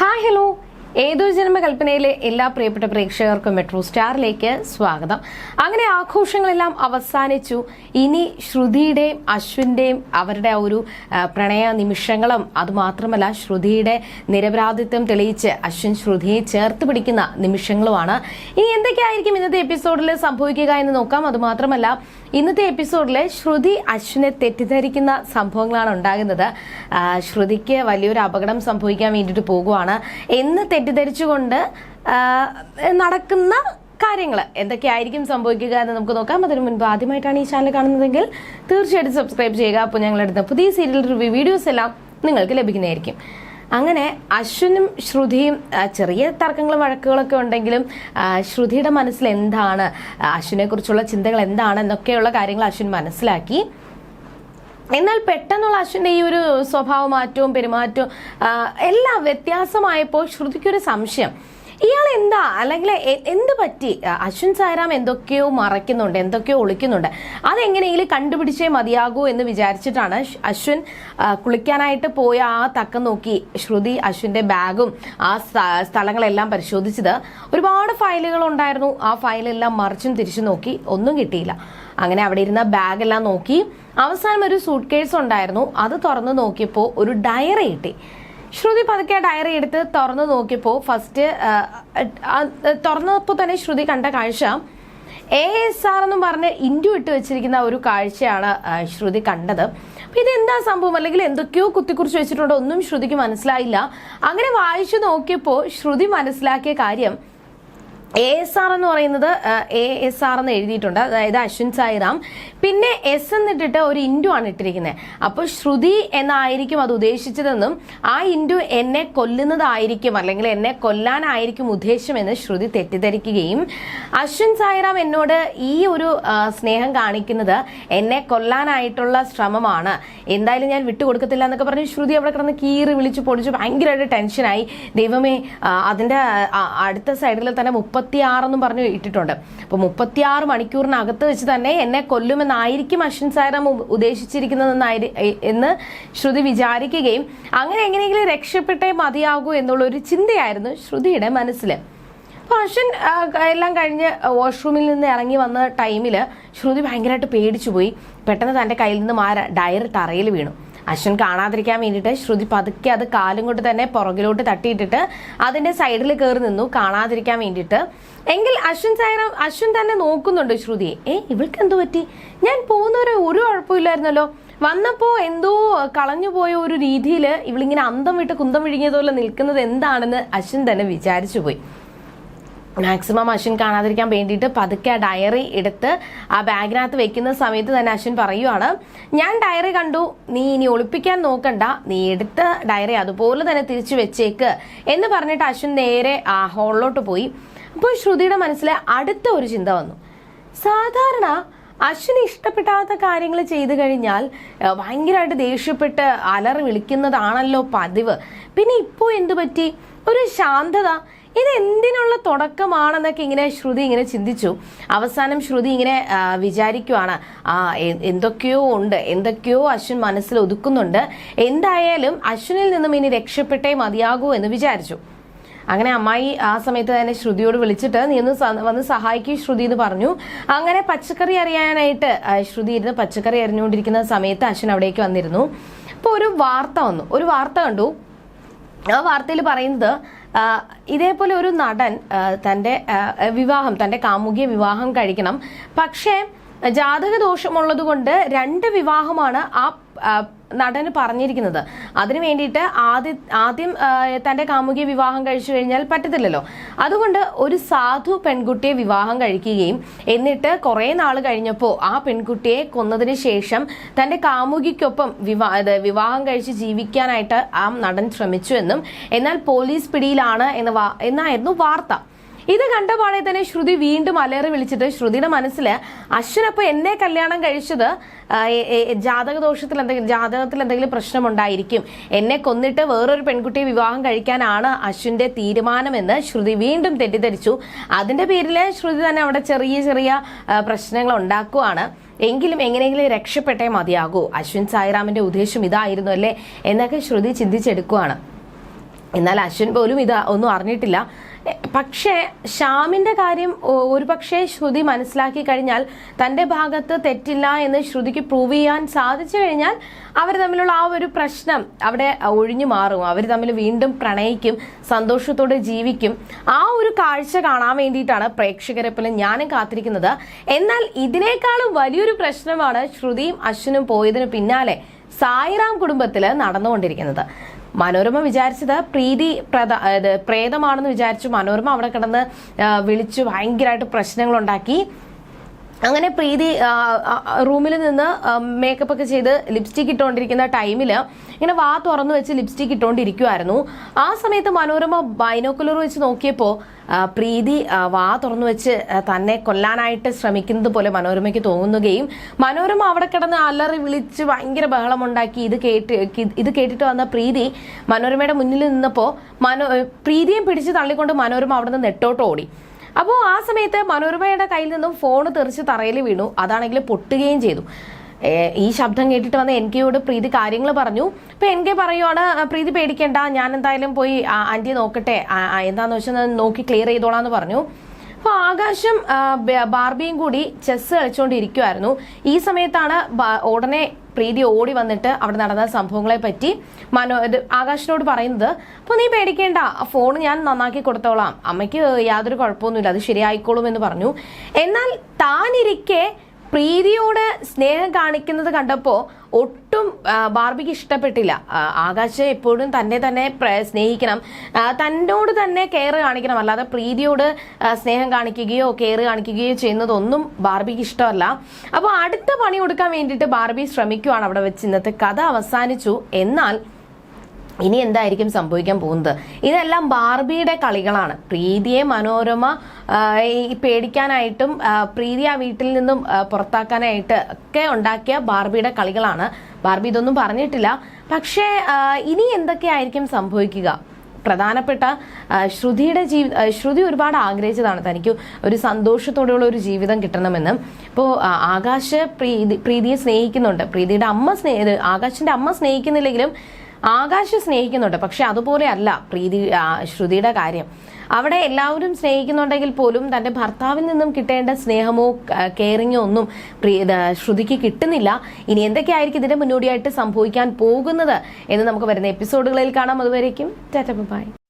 Hi hello ഏതൊരു ജന്മകൽപ്പനയിലെ എല്ലാ പ്രിയപ്പെട്ട പ്രേക്ഷകർക്കും മെട്രോ സ്റ്റാറിലേക്ക് സ്വാഗതം. അങ്ങനെ ആഘോഷങ്ങളെല്ലാം അവസാനിച്ചു. ഇനി ശ്രുതിയുടെയും അശ്വിന്റെയും അവരുടെ ഒരു പ്രണയ നിമിഷങ്ങളും അതുമാത്രമല്ല ശ്രുതിയുടെ നിരപരാധിത്വം തെളിയിച്ച് അശ്വിൻ ശ്രുതിയെ ചേർത്ത് പിടിക്കുന്ന നിമിഷങ്ങളുമാണ്. ഇനി എന്തൊക്കെയായിരിക്കും ഇന്നത്തെ എപ്പിസോഡിൽ സംഭവിക്കുക എന്ന് നോക്കാം. അതുമാത്രമല്ല ഇന്നത്തെ എപ്പിസോഡിൽ ശ്രുതി അശ്വിനെ തെറ്റിദ്ധരിക്കുന്ന സംഭവങ്ങളാണ് ഉണ്ടാകുന്നത്. ശ്രുതിക്ക് വലിയൊരു അപകടം സംഭവിക്കാൻ വേണ്ടിയിട്ട് പോകുവാണ്. എന്ന് തെറ്റിദ്ധരിച്ചുകൊണ്ട് നടക്കുന്ന കാര്യങ്ങൾ എന്തൊക്കെയായിരിക്കും സംഭവിക്കുക എന്ന് നമുക്ക് നോക്കാം. അതിനു മുൻപ് ആദ്യമായിട്ടാണ് ഈ ചാനൽ കാണുന്നതെങ്കിൽ തീർച്ചയായിട്ടും സബ്സ്ക്രൈബ് ചെയ്യുക. അപ്പോൾ ഞങ്ങളെടുത്ത പുതിയ സീരിയൽ റിവ്യൂ വീഡിയോസ് എല്ലാം നിങ്ങൾക്ക് ലഭിക്കുന്നതായിരിക്കും. അങ്ങനെ അശ്വിനും ശ്രുതിയും ചെറിയ തർക്കങ്ങളും വഴക്കുകളൊക്കെ ഉണ്ടെങ്കിലും ശ്രുതിയുടെ മനസ്സിൽ എന്താണ് അശ്വിനെ കുറിച്ചുള്ള ചിന്തകൾ എന്താണ് എന്നൊക്കെയുള്ള കാര്യങ്ങൾ അശ്വിൻ മനസ്സിലാക്കി. എന്നാൽ പെട്ടെന്നുള്ള അശ്വിന്റെ ഈ ഒരു സ്വഭാവ മാറ്റവും പെരുമാറ്റവും എല്ലാം വ്യത്യാസമായപ്പോൾ ശ്രുതിക്കൊരു സംശയം. ഇയാൾ എന്താ അല്ലെങ്കിൽ എന്ത് പറ്റി? അശ്വിൻ സായറാം എന്തൊക്കെയോ മറയ്ക്കുന്നുണ്ട് എന്തൊക്കെയോ ഒളിക്കുന്നുണ്ട്. അതെങ്ങനെയെങ്കിലും കണ്ടുപിടിച്ചേ മതിയാകൂ എന്ന് വിചാരിച്ചിട്ടാണ് അശ്വിൻ കുളിക്കാനായിട്ട് പോയ ആ തക്കം നോക്കി ശ്രുതി അശ്വിന്റെ ബാഗും ആ സ്ഥലങ്ങളെല്ലാം പരിശോധിച്ചത്. ഒരുപാട് ഫയലുകൾ ഉണ്ടായിരുന്നു ആ ഫയലെല്ലാം മറിച്ചും തിരിച്ചു നോക്കി ഒന്നും കിട്ടിയില്ല. അങ്ങനെ അവിടെ ഇരുന്ന ബാഗെല്ലാം നോക്കി. അവസാനം ഒരു സൂട്ട് കേസ് ഉണ്ടായിരുന്നു. അത് തുറന്നു നോക്കിയപ്പോൾ ഒരു ഡയറി കിട്ടി. ശ്രുതി പതുക്കെ ഡയറി എടുത്ത് തുറന്നു നോക്കിയപ്പോൾ ഫസ്റ്റ് തുറന്നപ്പോൾ തന്നെ ശ്രുതി കണ്ട കാഴ്ച എ എസ് ആർ എന്നും പറഞ്ഞ് ഇൻഡു ഇട്ട് വെച്ചിരിക്കുന്ന ഒരു കാഴ്ചയാണ് ശ്രുതി കണ്ടത്. അപ്പൊ ഇതെന്താ സംഭവം? അല്ലെങ്കിൽ എന്തൊക്കെയോ കുത്തിക്കുറിച്ച് വെച്ചിട്ടുണ്ടോ? ഒന്നും ശ്രുതിക്ക് മനസ്സിലായില്ല. അങ്ങനെ വായിച്ചു നോക്കിയപ്പോൾ ശ്രുതി മനസ്സിലാക്കിയ കാര്യം എ എസ് ആർ എന്ന് പറയുന്നത് എ എസ് ആർ എന്ന് എഴുതിയിട്ടുണ്ട്. അതായത് അശ്വിൻ സായിറാം. പിന്നെ എസ് എന്നിട്ടിട്ട് ഒരു ഇൻഡു ആണ് ഇട്ടിരിക്കുന്നത്. അപ്പോൾ ശ്രുതി എന്നായിരിക്കും അത് ഉദ്ദേശിച്ചതെന്നും ആ ഇൻഡു എന്നെ കൊല്ലുന്നതായിരിക്കും അല്ലെങ്കിൽ എന്നെ കൊല്ലാനായിരിക്കും ഉദ്ദേശമെന്ന് ശ്രുതി തെറ്റിദ്ധരിക്കുകയും അശ്വിൻ സായിറാം എന്നോട് ഈ ഒരു സ്നേഹം കാണിക്കുന്നത് എന്നെ കൊല്ലാനായിട്ടുള്ള ശ്രമമാണ്. എന്തായാലും ഞാൻ വിട്ടുകൊടുക്കത്തില്ല എന്നൊക്കെ പറഞ്ഞ് ശ്രുതി അവിടെ കിടന്ന് കീറി വിളിച്ച് പൊടിച്ച് ഭയങ്കരമായിട്ട് ടെൻഷനായി. ദൈവമേ അതിന്റെ അടുത്ത സൈഡിൽ തന്നെ മുപ്പത്തിയാറെന്നും പറഞ്ഞു ഇട്ടിട്ടുണ്ട്. അപ്പൊ മുപ്പത്തിയാറ് മണിക്കൂറിനകത്ത് വെച്ച് തന്നെ എന്നെ കൊല്ലുമെന്നായിരിക്കും അശ്വിൻ സായറാം ഉദ്ദേശിച്ചിരിക്കുന്നതെന്നായി എന്ന് ശ്രുതി വിചാരിക്കുകയും അങ്ങനെ എങ്ങനെയെങ്കിലും രക്ഷപ്പെട്ടേ മതിയാകൂ എന്നുള്ള ഒരു ചിന്തയായിരുന്നു ശ്രുതിയുടെ മനസ്സിൽ അപ്പൊ അശ്വിൻ എല്ലാം കഴിഞ്ഞ് വാഷ്റൂമിൽ നിന്ന് ഇറങ്ങി വന്ന ടൈമിൽ ശ്രുതി ഭയങ്കരമായിട്ട് പേടിച്ചു പോയി പെട്ടെന്ന് തന്റെ കയ്യിൽ നിന്നും ആ ഡയറി തറയിൽ വീണു. അശ്വിൻ കാണാതിരിക്കാൻ വേണ്ടിയിട്ട് ശ്രുതി പതുക്കെ അത് കാലും കൊണ്ട് തന്നെ പുറകിലോട്ട് തട്ടിയിട്ടിട്ട് അതിന്റെ സൈഡിൽ കയറി നിന്നു കാണാതിരിക്കാൻ വേണ്ടിയിട്ട്. എങ്കിൽ അശ്വിൻ സായറാം അശ്വിൻ തന്നെ നോക്കുന്നുണ്ട് ശ്രുതിയെ ഏ ഇവൾക്ക് എന്തോ പറ്റി? ഞാൻ പോകുന്നവരെ ഒരു കുഴപ്പമില്ലായിരുന്നല്ലോ. വന്നപ്പോ എന്തോ കളഞ്ഞുപോയ ഒരു രീതിയിൽ ഇവളിങ്ങനെ അന്തം വിട്ട് കുന്തം വിഴുങ്ങിയതുപോലെ നിൽക്കുന്നത് എന്താണെന്ന് അശ്വിൻ തന്നെ വിചാരിച്ചു പോയി. മാക്സിമം അശ്വിൻ കാണാതിരിക്കാൻ വേണ്ടിയിട്ട് പതുക്കെ ആ ഡയറി എടുത്ത് ആ ബാഗിനകത്ത് വെക്കുന്ന സമയത്ത് തന്നെ അശ്വിൻ പറയുവാണ് ഞാൻ ഡയറി കണ്ടു. നീ ഇനി ഒളിപ്പിക്കാൻ നോക്കണ്ട. നീ എടുത്ത ഡയറി അതുപോലെ തന്നെ തിരിച്ചു വെച്ചേക്ക്. എന്ന് പറഞ്ഞിട്ട് അശ്വിൻ നേരെ ആ ഹോളിലോട്ട് പോയി. അപ്പോൾ ശ്രുതിയുടെ മനസ്സിൽ അടുത്ത ഒരു ചിന്ത വന്നു. സാധാരണ അശ്വിന് ഇഷ്ടപ്പെടാത്ത കാര്യങ്ങൾ ചെയ്തു കഴിഞ്ഞാൽ ഭയങ്കരമായിട്ട് ദേഷ്യപ്പെട്ട് അലറി വിളിക്കുന്നതാണല്ലോ പതിവ്. പിന്നെ ഇപ്പോൾ എന്തു പറ്റി? ഒരു ശാന്തത. ഇത് എന്തിനുള്ള തുടക്കമാണെന്നൊക്കെ ഇങ്ങനെ ശ്രുതി ഇങ്ങനെ ചിന്തിച്ചു. അവസാനം ശ്രുതി ഇങ്ങനെ വിചാരിക്കുവാണ് ആ എന്തൊക്കെയോ ഉണ്ട് എന്തൊക്കെയോ അശ്വിൻ മനസ്സിൽ ഒതുക്കുന്നുണ്ട്. എന്തായാലും അശ്വിനിൽ നിന്നും ഇനി രക്ഷപ്പെട്ടേ മതിയാകൂ എന്ന് വിചാരിച്ചു. അങ്ങനെ അമ്മായി ആ സമയത്ത് തന്നെ ശ്രുതിയോട് വിളിച്ചിട്ട് നീ ഒന്ന് വന്ന് സഹായിക്കൂ ശ്രുതി എന്ന് പറഞ്ഞു. അങ്ങനെ പച്ചക്കറി അറിയാനായിട്ട് ശ്രുതി ഇരുന്ന് പച്ചക്കറി അറിഞ്ഞുകൊണ്ടിരിക്കുന്ന സമയത്ത് അശ്വിൻ അവിടേക്ക് വന്നിരുന്നു. അപ്പോൾ ഒരു വാർത്ത വന്നു. ഒരു വാർത്ത കണ്ടു. ആ വാർത്തയിൽ പറയുന്നത് ഇതേപോലെ ഒരു നടൻ തന്റെ വിവാഹം തന്റെ കാമുകിയെ വിവാഹം കഴിക്കണം. പക്ഷേ ജാതക ദോഷമുള്ളത് കൊണ്ട് രണ്ട് വിവാഹമാണ് ആ, നടന് പറഞ്ഞിരിക്കുന്നത്. അതിനു വേണ്ടിയിട്ട് ആദ്യ ആദ്യം തന്റെ കാമുകിയെ വിവാഹം കഴിച്ചു കഴിഞ്ഞാൽ പറ്റത്തില്ലല്ലോ. അതുകൊണ്ട് ഒരു സാധു പെൺകുട്ടിയെ വിവാഹം കഴിക്കുകയും എന്നിട്ട് കുറേ നാൾ കഴിഞ്ഞപ്പോൾ ആ പെൺകുട്ടിയെ കൊന്നതിന് ശേഷം തന്റെ കാമുകിക്കൊപ്പം വിവാ വിവാഹം കഴിച്ച് ജീവിക്കാനായിട്ട് ആ നടൻ ശ്രമിച്ചു എന്നും എന്നാൽ പോലീസ് പിടിയിലാണ് എന്ന് എന്നായിരുന്നു വാർത്ത. ഇത് കണ്ട തന്നെ ശ്രുതി വീണ്ടും അലേറി വിളിച്ചിട്ട് ശ്രുതിയുടെ മനസ്സിൽ അശ്വിനപ്പൊ എന്നെ കല്യാണം കഴിച്ചത് ആ, എ- എ- ജാതക ദോഷത്തിൽ എന്തെങ്കിലും ജാതകത്തിൽ എന്തെങ്കിലും പ്രശ്നമുണ്ടായിരിക്കും. എന്നെ കൊന്നിട്ട് വേറൊരു പെൺകുട്ടിയെ വിവാഹം കഴിക്കാനാണ് അശ്വിന്റെ തീരുമാനമെന്ന് ശ്രുതി വീണ്ടും തെറ്റിദ്ധരിച്ചു. അതിന്റെ പേരിൽ ശ്രുതി തന്നെ അവിടെ ചെറിയ ചെറിയ പ്രശ്നങ്ങൾ ഉണ്ടാക്കുവാണ്. എങ്കിലും എങ്ങനെയെങ്കിലും രക്ഷപ്പെട്ടേ മതിയാകൂ. അശ്വിൻ സായിറാമിന്റെ ഉദ്ദേശം ഇതായിരുന്നു അല്ലേ എന്നൊക്കെ ശ്രുതി ചിന്തിച്ചെടുക്കുവാണ്. എന്നാൽ അശ്വിൻ പോലും ഇത് ഒന്നും അറിഞ്ഞിട്ടില്ല. പക്ഷേ ശ്യാമിന്റെ കാര്യം ഒരു ഒരുപക്ഷെ ശ്രുതി മനസ്സിലാക്കി കഴിഞ്ഞാൽ തന്റെ ഭാഗത്ത് തെറ്റില്ല എന്ന് ശ്രുതിക്ക് പ്രൂവ് ചെയ്യാൻ സാധിച്ചു കഴിഞ്ഞാൽ അവർ തമ്മിലുള്ള ആ ഒരു പ്രശ്നം അവിടെ ഒഴിഞ്ഞു മാറും. അവർ തമ്മിൽ വീണ്ടും പ്രണയിക്കും സന്തോഷത്തോടെ ജീവിക്കും. ആ ഒരു കാഴ്ച കാണാൻ വേണ്ടിയിട്ടാണ് പ്രേക്ഷകരെ പോലെ ഞാനും കാത്തിരിക്കുന്നത്. എന്നാൽ ഇതിനേക്കാളും വലിയൊരു പ്രശ്നമാണ് ശ്രുതിയും അശ്വിനും പോയതിന് പിന്നാലെ സായിറാം കുടുംബത്തിൽ നടന്നുകൊണ്ടിരിക്കുന്നത്. മനോരമ വിചാരിച്ചത് പ്രീതി പ്രത പ്രേതമാണെന്ന് വിചാരിച്ചു മനോരമ അവിടെ കിടന്ന് വിളിച്ചു ഭയങ്കരമായിട്ട് പ്രശ്നങ്ങളുണ്ടാക്കി. അങ്ങനെ പ്രീതി റൂമിൽ നിന്ന് മേക്കപ്പ് ഒക്കെ ചെയ്ത് ലിപ്സ്റ്റിക് ഇട്ടുകൊണ്ടിരിക്കുന്ന ടൈമിൽ ഇങ്ങനെ വാ തുറന്നു വെച്ച് ലിപ്സ്റ്റിക് ഇട്ടുകൊണ്ടിരിക്കുമായിരുന്നു ആ സമയത്ത് മനോരമ ബൈനോക്കുലർ വെച്ച് നോക്കിയപ്പോൾ പ്രീതി വാ തുറന്നു വെച്ച് തന്നെ കൊല്ലാനായിട്ട് ശ്രമിക്കുന്നത് പോലെ മനോരമയ്ക്ക് തോന്നുകയും മനോരമ അവിടെ കിടന്ന് അലറി വിളിച്ച് ഭയങ്കര ബഹളമുണ്ടാക്കി ഇത് കേട്ട് ഇത് കേട്ടിട്ട് വന്ന പ്രീതി മനോരമയുടെ മുന്നിൽ നിന്നപ്പോൾ മനോ പ്രീതിയെ പിടിച്ച് തള്ളിക്കൊണ്ട് മനോരമ അവിടെ നിന്ന് നെട്ടോട്ട് ഓടി അപ്പോൾ ആ സമയത്ത് മനോരമയുടെ കയ്യിൽ നിന്നും ഫോൺ തെറിച്ച് തറയിൽ വീണു. അതാണെങ്കിൽ പൊട്ടുകയും ചെയ്തു. ഈ ശബ്ദം കേട്ടിട്ട് വന്ന എൻ കെയോട് പ്രീതി കാര്യങ്ങൾ പറഞ്ഞു. അപ്പൊ എൻ കെ പറയുവാണ് പ്രീതി പേടിക്കേണ്ട ഞാൻ എന്തായാലും പോയി ആന്റി നോക്കട്ടെ. എന്താന്ന് വെച്ചാൽ നോക്കി ക്ലിയർ ചെയ്തോളാന്ന് പറഞ്ഞു. അപ്പൊ ആകാശം ബാർബിയും കൂടി ചെസ് കളിച്ചുകൊണ്ടിരിക്കുമായിരുന്നു ഈ സമയത്താണ് ഉടനെ പ്രീതി ഓടി വന്നിട്ട് അവിടെ നടന്ന സംഭവങ്ങളെ പറ്റി മനോ ആകാശിനോട് പറയുന്നത് അപ്പോൾ നീ പേടിക്കേണ്ട ഫോൺ ഞാൻ നന്നാക്കി കൊടുത്തോളാം. അമ്മയ്ക്ക് യാതൊരു കുഴപ്പമൊന്നുമില്ല അത് ശരിയായിക്കോളും എന്ന് പറഞ്ഞു. എന്നാൽ താനിരിക്കെ പ്രീതിയോട് സ്നേഹം കാണിക്കുന്നത് കണ്ടപ്പോൾ ഒട്ടും ബാർബിക്ക് ഇഷ്ടപ്പെട്ടില്ല. ആകാശ് എപ്പോഴും തന്നെ തന്നെ സ്നേഹിക്കണം. തന്നോട് തന്നെ കെയർ കാണിക്കണം. അല്ലാതെ പ്രീതിയോട് സ്നേഹം കാണിക്കുകയോ കെയർ കാണിക്കുകയോ ചെയ്യുന്നതൊന്നും ബാർബിക്ക് ഇഷ്ടമല്ല. അപ്പോൾ അടുത്ത പണി കൊടുക്കാൻ വേണ്ടിയിട്ട് ബാർബി ശ്രമിക്കുവാണ് അവിടെ വെച്ച് ഇന്നത്തെ കഥ അവസാനിച്ചു. എന്നാൽ ഇനി എന്തായിരിക്കും സംഭവിക്കാൻ പോകുന്നത്? ഇതെല്ലാം ബാർബിയുടെ കളികളാണ്. പ്രീതിയെ മനോരമ ഈ പേടിക്കാനായിട്ടും പ്രീതി ആ വീട്ടിൽ നിന്നും പുറത്താക്കാനായിട്ട് ഒക്കെ ഉണ്ടാക്കിയ ബാർബിയുടെ കളികളാണ്. ബാർബി ഇതൊന്നും പറഞ്ഞിട്ടില്ല. പക്ഷേ ഇനി എന്തൊക്കെയായിരിക്കും സംഭവിക്കുക? പ്രധാനപ്പെട്ട ശ്രുതിയുടെ ജീവി ശ്രുതി ഒരുപാട് ആഗ്രഹിച്ചതാണ് തനിക്ക് ഒരു സന്തോഷത്തോടെയുള്ള ഒരു ജീവിതം കിട്ടണമെന്ന്. ഇപ്പോൾ ആകാശ് പ്രീതി പ്രീതിയെ സ്നേഹിക്കുന്നുണ്ട്. പ്രീതിയുടെ അമ്മ സ്നേഹ ആകാശിന്റെ അമ്മ സ്നേഹിക്കുന്നില്ലെങ്കിലും ആകാശ് സ്നേഹിക്കുന്നുണ്ട്. പക്ഷെ അതുപോലെ അല്ല പ്രീതി ശ്രുതിയുടെ കാര്യം. അവിടെ എല്ലാവരും സ്നേഹിക്കുന്നുണ്ടെങ്കിൽ പോലും തന്റെ ഭർത്താവിൽ നിന്നും കിട്ടേണ്ട സ്നേഹമോ കെയറിങ്ങോ ഒന്നും ശ്രുതിക്ക് കിട്ടുന്നില്ല. ഇനി എന്തൊക്കെയായിരിക്കും ഇതിന്റെ മുന്നോടിയായിട്ട് സംഭവിക്കാൻ പോകുന്നത് എന്ന് നമുക്ക് വരുന്ന എപ്പിസോഡുകളിൽ കാണാം. അതുവരേക്കും ടാറ്റ ബൈ.